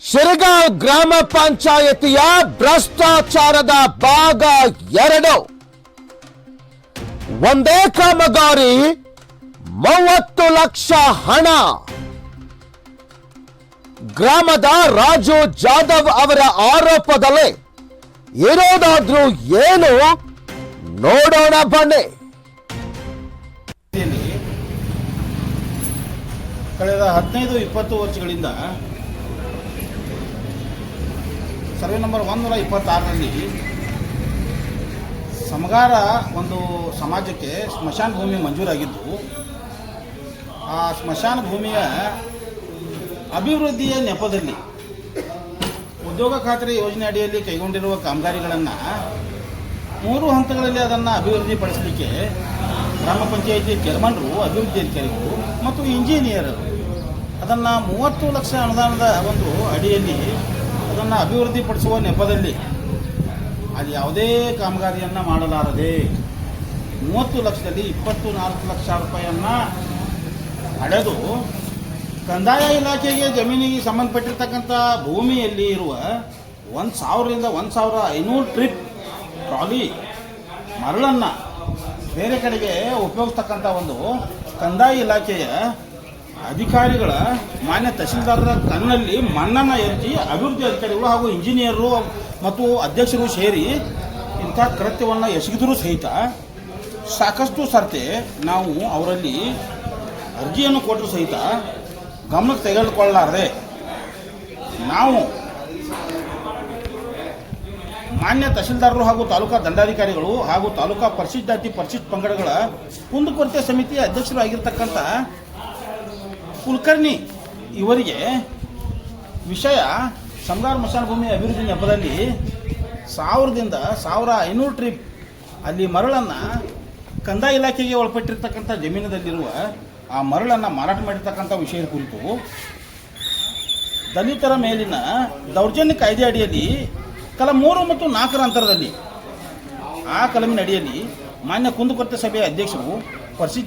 ಶಿರಗಾಂವ್ ಗ್ರಾಮ ಪಂಚಾಯತಿಯ ಭ್ರಷ್ಟಾಚಾರದ ಭಾಗ ಎರಡು. ಒಂದೇ ಕಾಮಗಾರಿ, ಮೂವತ್ತು ಲಕ್ಷ ಹಣ. ಗ್ರಾಮದ ರಾಜು ಜಾಧವ್ ಅವರ ಆರೋಪದಲ್ಲಿ ಇರೋದಾದ್ರೂ ಏನು ನೋಡೋಣ ಬನ್ನಿ. ಕಳೆದ ಹದಿನೈದು, ಇಪ್ಪತ್ತು ವರ್ಷಗಳಿಂದ ಸರ್ವೆ ನಂಬರ್ ಒಂದೂರ ಇಪ್ಪತ್ತಾರರಲ್ಲಿ ಸಮಗಾರ ಒಂದು ಸಮಾಜಕ್ಕೆ ಸ್ಮಶಾನ ಭೂಮಿ ಮಂಜೂರಾಗಿದ್ದು, ಆ ಸ್ಮಶಾನ ಭೂಮಿಯ ಅಭಿವೃದ್ಧಿಯ ನೆಪದಲ್ಲಿ ಉದ್ಯೋಗ ಖಾತ್ರಿ ಯೋಜನೆ ಅಡಿಯಲ್ಲಿ ಕೈಗೊಂಡಿರುವ ಕಾಮಗಾರಿಗಳನ್ನು ಮೂರು ಹಂತಗಳಲ್ಲಿ ಅದನ್ನು ಅಭಿವೃದ್ಧಿಪಡಿಸಲಿಕ್ಕೆ ಗ್ರಾಮ ಪಂಚಾಯಿತಿ ಚೇರ್ಮನ್ರು, ಅಭಿವೃದ್ಧಿ ಅಧಿಕಾರಿಗಳು ಮತ್ತು ಇಂಜಿನಿಯರ್ ಅದನ್ನು ಮೂವತ್ತು ಲಕ್ಷ ಅನುದಾನದ ಒಂದು ಅಡಿಯಲ್ಲಿ ಅದನ್ನು ಅಭಿವೃದ್ಧಿಪಡಿಸುವ ನೆಪದಲ್ಲಿ ಅಲ್ಲಿ ಯಾವುದೇ ಕಾಮಗಾರಿಯನ್ನು ಮಾಡಲಾರದೆ ಮೂವತ್ತು ಲಕ್ಷದಲ್ಲಿ ಇಪ್ಪತ್ತು ನಾಲ್ಕು ಲಕ್ಷ ರೂಪಾಯಿಯನ್ನು ಅಡೆದು ಕಂದಾಯ ಇಲಾಖೆಗೆ ಜಮೀನಿಗೆ ಸಂಬಂಧಪಟ್ಟಿರ್ತಕ್ಕಂಥ ಭೂಮಿಯಲ್ಲಿ ಇರುವ ಒಂದು ಸಾವಿರದಿಂದ ಒಂದು ಸಾವಿರ ಐನೂರು ಟ್ರಿಪ್ ಟ್ರಾಲಿ, ಮರಳನ್ನು ಬೇರೆ ಕಡೆಗೆ ಉಪಯೋಗಿಸ್ತಕ್ಕಂಥ ಒಂದು ಕಂದಾಯ ಇಲಾಖೆಯ ಅಧಿಕಾರಿಗಳ ಮಾನ್ಯ ತಹಸೀಲ್ದಾರರ ಕಣ್ಣಲ್ಲಿ ಮಣ್ಣನ್ನು ಎರಚಿ ಅಭಿವೃದ್ಧಿ ಅಧಿಕಾರಿಗಳು ಹಾಗೂ ಇಂಜಿನಿಯರು ಮತ್ತು ಅಧ್ಯಕ್ಷರು ಸೇರಿ ಇಂಥ ಕೃತ್ಯವನ್ನು ಎಸಗಿದರೂ ಸಹಿತ ಸಾಕಷ್ಟು ಸರ್ತೆ ನಾವು ಅವರಲ್ಲಿ ಅರ್ಜಿಯನ್ನು ಕೊಟ್ಟರು ಸಹಿತ ಗಮನಕ್ಕೆ ತೆಗೆದುಕೊಳ್ಳಲಾರದೆ ನಾವು ಮಾನ್ಯ ತಹಶೀಲ್ದಾರರು ಹಾಗೂ ತಾಲೂಕಾ ದಂಡಾಧಿಕಾರಿಗಳು ಹಾಗೂ ತಾಲೂಕಾ ಪರಿಶಿಷ್ಟ ಜಾತಿ ಪರಿಶಿಷ್ಟ ಪಂಗಡಗಳ ಕುಂದುಕೊರತೆ ಸಮಿತಿಯ ಅಧ್ಯಕ್ಷರು ಆಗಿರ್ತಕ್ಕಂಥ ಕುಲಕರ್ಣಿ ಇವರಿಗೆ ವಿಷಯ ಸಮಗಾರ ಮಸಾಲ ಭೂಮಿ ಅಭಿವೃದ್ಧಿ ನೆಪದಲ್ಲಿ ಸಾವಿರದಿಂದ ಸಾವಿರ ಐನೂರು ಟ್ರಿಪ್ ಅಲ್ಲಿ ಮರಳನ್ನು ಕಂದಾಯ ಇಲಾಖೆಗೆ ಒಳಪಟ್ಟಿರ್ತಕ್ಕಂಥ ಜಮೀನದಲ್ಲಿರುವ ಆ ಮರಳನ್ನು ಮಾರಾಟ ಮಾಡಿರ್ತಕ್ಕಂಥ ವಿಷಯದ ಕುರಿತು ದಲಿತರ ಮೇಲಿನ ದೌರ್ಜನ್ಯ ಕಾಯ್ದೆ ಅಡಿಯಲ್ಲಿ ಕಲ ಮೂರು ಮತ್ತು ನಾಲ್ಕರ ಅಂತರದಲ್ಲಿ ಆ ಕಲಮಿನ ಅಡಿಯಲ್ಲಿ ಮಾನ್ಯ ಕುಂದುಕೊರತೆ ಸಭೆಯ ಅಧ್ಯಕ್ಷರು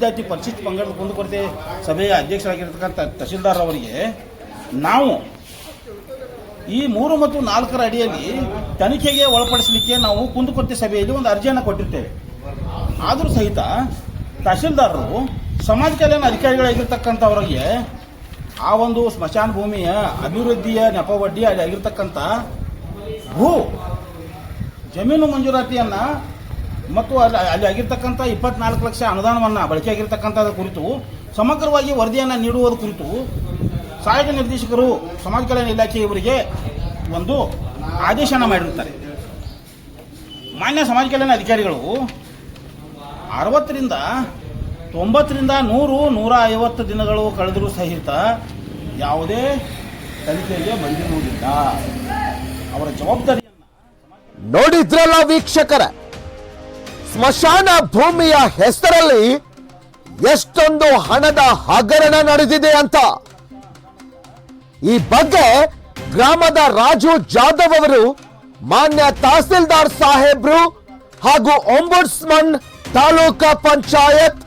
ಜಾತಿ ಪರಿಶಿಷ್ಟ ಪಂಗಡದ ಕುಂದುಕೊರತೆ ಸಭೆಯ ಅಧ್ಯಕ್ಷರಾಗಿರ್ತಕ್ಕಂಥ ತಹಶೀಲ್ದಾರ್ ಅವರಿಗೆ ನಾವು ಈ ಮೂರು ಮತ್ತು ನಾಲ್ಕರ ಅಡಿಯಲ್ಲಿ ತನಿಖೆಗೆ ಒಳಪಡಿಸಲಿಕ್ಕೆ ನಾವು ಕುಂದುಕೊರತೆ ಸಭೆಯಲ್ಲಿ ಒಂದು ಅರ್ಜಿಯನ್ನು ಕೊಟ್ಟಿರ್ತೇವೆ. ಆದರೂ ಸಹಿತ ತಹಶೀಲ್ದಾರರು, ಸಮಾಜ ಕಲ್ಯಾಣ ಅಧಿಕಾರಿಗಳಾಗಿರ್ತಕ್ಕಂಥವರಿಗೆ ಆ ಒಂದು ಸ್ಮಶಾನ ಭೂಮಿಯ ಅಭಿವೃದ್ಧಿಯ ನೆಪವಡ್ಡಿ ಅಲ್ಲಿ ಆಗಿರ್ತಕ್ಕಂಥ ಭೂ ಜಮೀನು ಮಂಜೂರಾತಿಯನ್ನು ಮತ್ತು ಅಲ್ಲಿ ಅಲ್ಲಿ ಆಗಿರ್ತಕ್ಕಂಥ ಇಪ್ಪತ್ನಾಲ್ಕು ಲಕ್ಷ ಅನುದಾನವನ್ನು ಬಳಕೆ ಆಗಿರ್ತಕ್ಕಂಥದ್ರ ಕುರಿತು ಸಮಗ್ರವಾಗಿ ವರದಿಯನ್ನು ನೀಡುವುದರ ಕುರಿತು ಸಹಾಯಕ ನಿರ್ದೇಶಕರು ಸಮಾಜ ಕಲ್ಯಾಣ ಇಲಾಖೆಯವರಿಗೆ ಒಂದು ಆದೇಶನ ಮಾಡಿರ್ತಾರೆ ಮಾನ್ಯ ಸಮಾಜ ಕಲ್ಯಾಣ ಅಧಿಕಾರಿಗಳು, ಅರವತ್ತರಿಂದ ತೊಂಬತ್ತರಿಂದ ನೂರು ನೂರ ಐವತ್ತು ದಿನಗಳು ಕಳೆದರೂ ಸಹಿತ ಯಾವುದೇ ತನಿಖೆಗೆ ಬಂದಿರುವುದಿಲ್ಲ. ಅವರ ಜವಾಬ್ದಾರಿಯನ್ನು ನೋಡಿದ್ರಲ್ಲ ವೀಕ್ಷಕರ? ಸ್ಮಶಾನ ಭೂಮಿಯ ಹೆಸರಲ್ಲಿ ಎಷ್ಟೊಂದು ಹಣದ ಹಗರಣ ನಡೆದಿದೆ ಅಂತ. ಈ ಬಗ್ಗೆ ಗ್ರಾಮದ ರಾಜು ಜಾಧವ್ ಅವರು ಮಾನ್ಯ ತಹಸೀಲ್ದಾರ್ ಸಾಹೇಬ್ರು ಹಾಗೂ ಒಂಬುಡ್ಸ್ಮನ್ ತಾಲೂಕಾ ಪಂಚಾಯತ್,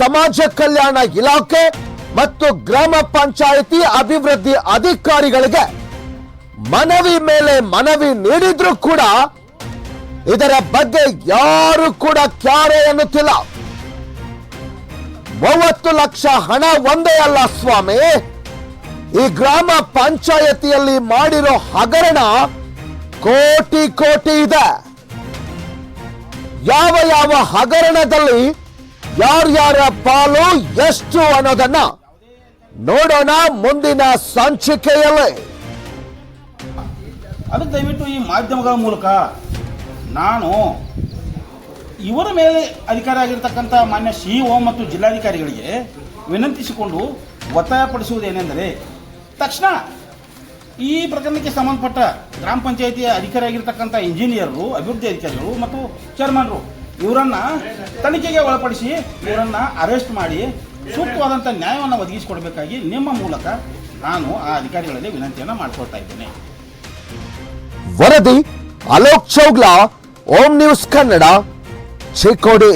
ಸಮಾಜ ಕಲ್ಯಾಣ ಇಲಾಖೆ ಮತ್ತು ಗ್ರಾಮ ಪಂಚಾಯಿತಿ ಅಭಿವೃದ್ಧಿ ಅಧಿಕಾರಿಗಳಿಗೆ ಮನವಿ ಮೇಲೆ ಮನವಿ ನೀಡಿದ್ರೂ ಕೂಡ ಇದರ ಬಗ್ಗೆ ಯಾರು ಕೂಡ ಕ್ಯಾರೆ ಎನ್ನುತ್ತಿಲ್ಲ. ಮೂವತ್ತು ಲಕ್ಷ ಹಣ ಒಂದೇ ಅಲ್ಲ ಸ್ವಾಮಿ. ಈ ಗ್ರಾಮ ಪಂಚಾಯತಿಯಲ್ಲಿ ಮಾಡಿರೋ ಹಗರಣ ಕೋಟಿ ಕೋಟಿ ಇದೆ. ಯಾವ ಯಾವ ಹಗರಣದಲ್ಲಿ ಯಾರ್ಯಾರ ಪಾಲು ಎಷ್ಟು ಅನ್ನೋದನ್ನ ನೋಡೋಣ ಮುಂದಿನ ಸಂಚಿಕೆಯಲ್ಲಿ. ಅದಕ್ಕೆ ದಯವಿಟ್ಟು ಈ ಮಾಧ್ಯಮಗಳ ಮೂಲಕ ನಾನು ಇವರ ಮೇಲೆ ಅಧಿಕಾರ ಆಗಿರ್ತಕ್ಕಂಥ ಮಾನ್ಯ ಸಿ ಒ ಮತ್ತು ಜಿಲ್ಲಾಧಿಕಾರಿಗಳಿಗೆ ವಿನಂತಿಸಿಕೊಂಡು ಒತ್ತಾಯಪಡಿಸುವುದೇನೆಂದರೆ ತಕ್ಷಣ ಈ ಪ್ರಕರಣಕ್ಕೆ ಸಂಬಂಧಪಟ್ಟ ಗ್ರಾಮ ಪಂಚಾಯಿತಿಯ ಅಧಿಕಾರಿ ಆಗಿರ್ತಕ್ಕಂಥ ಇಂಜಿನಿಯರ್ಗಳು ಅಭಿವೃದ್ಧಿ ಅಧಿಕಾರಿಗಳು ಮತ್ತು ಚೇರ್ಮನ್ರು, ಇವರನ್ನು ತನಿಖೆಗೆ ಒಳಪಡಿಸಿ ಇವರನ್ನು ಅರೆಸ್ಟ್ ಮಾಡಿ ಸೂಕ್ತವಾದಂಥ ನ್ಯಾಯವನ್ನು ಒದಗಿಸಿಕೊಡಬೇಕಾಗಿ ನಿಮ್ಮ ಮೂಲಕ ನಾನು ಆ ಅಧಿಕಾರಿಗಳಲ್ಲಿ ವಿನಂತಿಯನ್ನು ಮಾಡಿಕೊಳ್ತಾ ಇದ್ದೇನೆ. ವರದಿ ಅಲೋಕ್ ಚೌಗ್ಲಾ ಓಂ ನ್ಯೂಸ್ ಕನ್ನಡ ಚಿಕ್ಕೋಡಿ